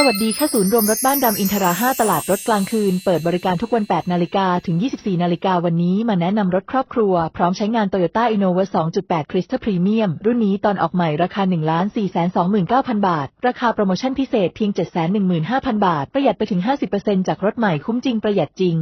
สวัสดีค่ะศูนย์รวมรถบ้านดำอินทรา 5 ตลาดรถกลางคืน เปิดบริการทุกวัน 8 นาฬิกาถึง 24 นาฬิกาวันนี้มาแนะนำรถครอบครัว พร้อมใช้งาน Toyota Innova 2.8 Crystal Premium รุ่นนี้ตอนออกใหม่ราคา 1,429,000 บาท ราคาโปรโมชั่นพิเศษเพียง 715,000 บาท ประหยัดไปถึง 50%จากรถใหม่คุ้มจริงประหยัดจริง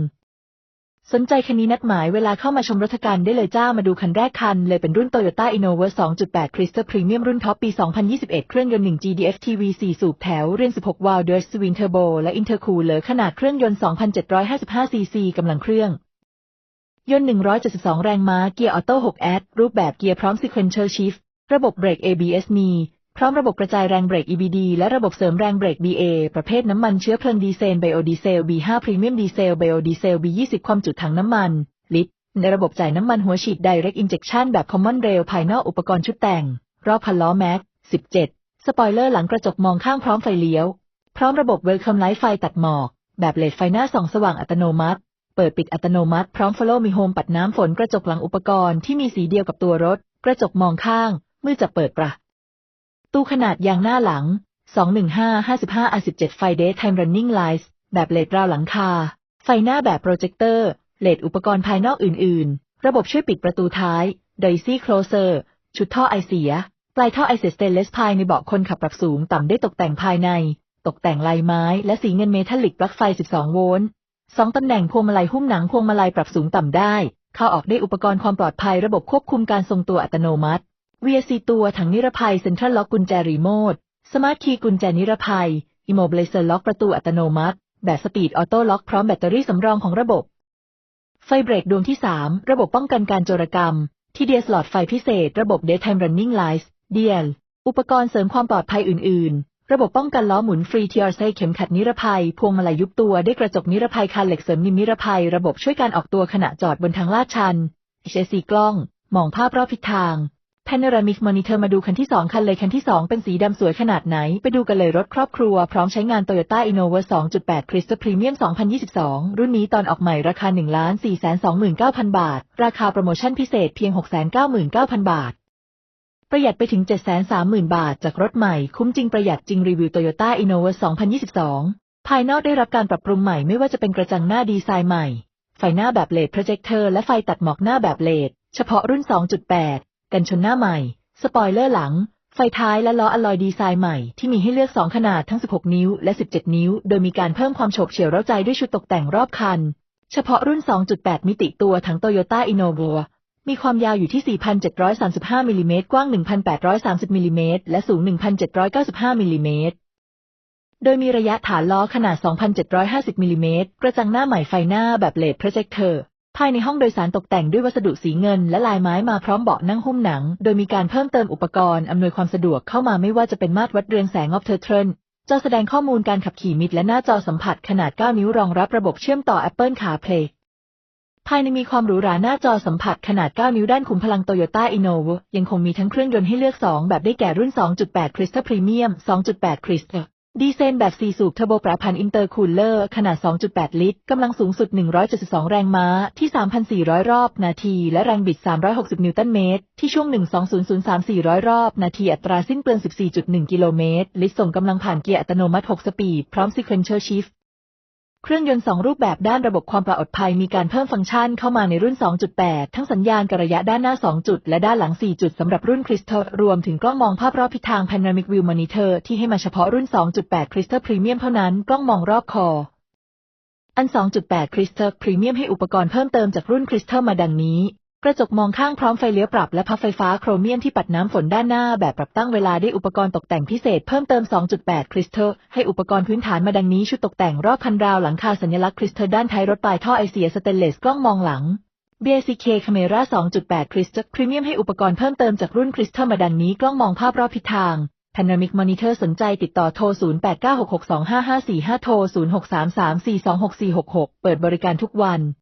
สนใจคันนี้นัดหมายเวลาเข้ามาชมรถกันได้เลยจ้ามาดูคันแรกคัน เลยเป็นรุ่น Toyota Innova 2.8 Crystal Premium รุ่นท็อปปี 2021 เครื่องยนต์ 1 GDF TV 4 สูบแถว เรียน 16 วาล์ว Durst Twin Turbo และ Intercooler ขนาดเครื่องยนต์ 2,755 ซีซีกำลังเครื่อง ยนต์ 172 แรงม้า เกียร์ออโต้6แอดรูปแบบเกียร์พร้อม Sequential Shift ระบบเบรก ABS มี พร้อมระบบกระจายแรงเบรก EBD และระบบเสริมแรงเบรก BA ประเภทน้ำมันเชื้อเพลิงดีเซลไบโอดีเซล B5 Premium ดีเซลไบโอดีเซล B20 ความจุถังน้ำมัน ลิตร ในระบบจ่ายน้ำมันหัวฉีด Direct Injection แบบ Common Rail ภายนอกอุปกรณ์ชุดแต่ง รอบพันล้อแม็ก17 สปอยเลอร์หลังกระจกมองข้างพร้อมไฟเลี้ยว พร้อมระบบ Welcome Light ไฟตัดหมอก แบบเลดไฟหน้าส่องสว่างอัตโนมัติ เปิดปิดอัตโนมัติพร้อม Follow Me Home ปัดน้ำฝนกระจกหลังอุปกรณ์ที่มีสีเดียวกับตัวรถ กระจกมองข้างมือจะเปิดปะ ตู้ขนาดยางหน้าหลัง 215 55 R17 ไฟ Daytime Running Lights แบบเลดราวหลังคา ไฟหน้าแบบโปรเจคเตอร์ เลดอุปกรณ์ภายนอกอื่น ๆ ระบบช่วยปิดประตูท้าย Daisy Closer ชุดท่อไอเสีย ปลายท่อไอเสียสเตนเลสภายในเบาะคนขับปรับสูงต่ำได้ตกแต่งภายใน ตกแต่งลายไม้และสีเงินเมทัลลิกปลั๊กไฟ 12 โวลต์สองตำแหน่งพวงมาลัยหุ้มหนังพวงมาลัยปรับสูงต่ำได้ เข้าออกได้อุปกรณ์ความปลอดภัยระบบควบคุมการทรงตัวอัตโนมัติ VSC ตัวถังนิรภัยเซ็นทรัลล็อกกุญแจรีโมท สมาร์ทคีย์กุญแจนิรภัยอิโมเบลเซอร์ล็อกประตูอัตโนมัติ แบบสปีดออโต้ล็อกพร้อมแบตเตอรี่สำรองของระบบ ไฟเบรกดวงที่ 3 ระบบป้องกันการโจรกรรม ที่เดียสลอดไฟพิเศษ ระบบ Daytime Running Lights DL อุปกรณ์เสริมความปลอดภัยอื่น ๆ ระบบป้องกันล้อหมุนฟรี TRC เข็มขัดนิรภัย พวงมาลัยยุบตัวได้กระจกนิรภัยคานเหล็กเสริมนิมนิรภัย ระบบช่วยการออกตัวขณะจอดบนทางลาดชัน HSC กล้อง มองภาพรอบทิศทาง Panoramic Monitor มาดูคันที่ 2 คันเลยคันที่ 2 เป็นสีดำสวยขนาดไหน ไปดูกันเลยรถครอบครัว พร้อมใช้งาน Toyota Innova 2.8 Crystal Premium 2022 รุ่นนี้ตอนออกใหม่ราคา 1,429,000 บาท ราคาโปรโมชั่นพิเศษเพียง 699,000 บาท ประหยัดไปถึง 730,000 บาท จากรถใหม่ คุ้มจริงประหยัดจริงรีวิว Toyota Innova 2022 ภายนอกได้รับการปรับปรุงใหม่ไม่ว่าจะเป็นกระจังหน้าดีไซน์ใหม่ ไฟหน้าแบบเลดโปรเจคเตอร์และไฟตัดหมอกหน้าแบบเลดเฉพาะรุ่น 2.8 กันชนหน้าใหม่ สปอยเลอร์หลัง ไฟท้ายและล้ออลลอยดีไซน์ใหม่ที่มีให้เลือก 2 ขนาดทั้ง 16 นิ้วและ 17 นิ้ว โดยมีการเพิ่มความโฉบเฉี่ยวเร้าใจด้วยชุดตกแต่งรอบคัน เฉพาะรุ่น 2.8 มิติตัวทั้ง Toyota Innova มีความยาวอยู่ที่ 4,735มิลลิเมตรกว้าง 1,830มิลลิเมตรและสูง 1,795มิลลิเมตรโดยมีระยะฐานล้อขนาด 2,750มิลลิเมตรกระจังหน้าใหม่ไฟหน้าแบบเลดโปรเจคเตอร์ ภายในห้องโดยสารตกแต่งด้วยวัสดุสีเงิน และลายไม้มาพร้อมเบาะนั่งหุ้มหนัง โดยมีการเพิ่มเติมอุปกรณ์อำนวยความสะดวกเข้ามาไม่ว่าจะเป็นมาตรวัดเรืองแสงออฟเทอร์เทรนจอแสดงข้อมูลการขับขี่มิดและหน้าจอสัมผัสขนาด 9 นิ้วรองรับระบบเชื่อมต่อ Apple CarPlay ภายในมีความหรูหราหน้าจอสัมผัสขนาด 9 นิ้วด้านขุมพลัง Toyota Innova ยังคงมีทั้งเครื่องยนต์ให้เลือก 2 แบบได้แก่รุ่น 2.8 Crystal Premium 2.8 Crystal ดีเซนแบบ 4 สูบเทอร์โบปรับพันอินเตอร์คูลเลอร์ ขนาด 2.8 ลิตร กำลังสูงสุด 172 แรงม้า ที่ 3,400 รอบนาที และแรงบิด 360 นิวตันเมตร ที่ช่วง 12003 400 รอบนาที อัตราสิ้นเปลือง 14.1 กิโลเมตร ลิตรส่งกำลังผ่านเกียร์อัตโนมัติ 6 สปีด พร้อม Sequential Shift เครื่องยนต์ 2 รูปแบบด้านระบบความปลอดภัยมีการเพิ่มฟังก์ชันเข้ามาในรุ่น 2.8 ทั้งสัญญาณกระยะด้านหน้า 2 จุด และด้านหลัง 4 จุดสำหรับรุ่นคริสตัลรวมถึงกล้องมองภาพรอบทิศทาง Panoramic View Monitor ที่ให้มาเฉพาะรุ่น 2.8 Crystal Premium เท่านั้น กล้องมองรอบคอ อัน 2.8 Crystal Premium ให้อุปกรณ์เพิ่มเติมจากรุ่น Crystal มาดังนี้ กระจกมองข้างพร้อมไฟเลี้ยวปรับและพับไฟฟ้าโครเมียมที่ปัดน้ำฝนด้านหน้าแบบปรับตั้งเวลาได้อุปกรณ์ตกแต่งพิเศษเพิ่มเติม 2.8 คริสตัลให้อุปกรณ์พื้นฐานมาดังนี้ชุดตกแต่งรอบคันราวหลังคาสัญลักษณ์คริสตัลด้านท้ายรถปลายท่อไอเสียสเตนเลสกล้องมองหลัง BACK Camera 2.8 Crystal Premium ให้อุปกรณ์เพิ่มเติมจากรุ่น Crystal มาดังนี้กล้องมองภาพรอบทิศทาง Panoramic Monitor สนใจติดต่อโทร 0896625545 โทร 0633426466 เปิดบริการทุกวัน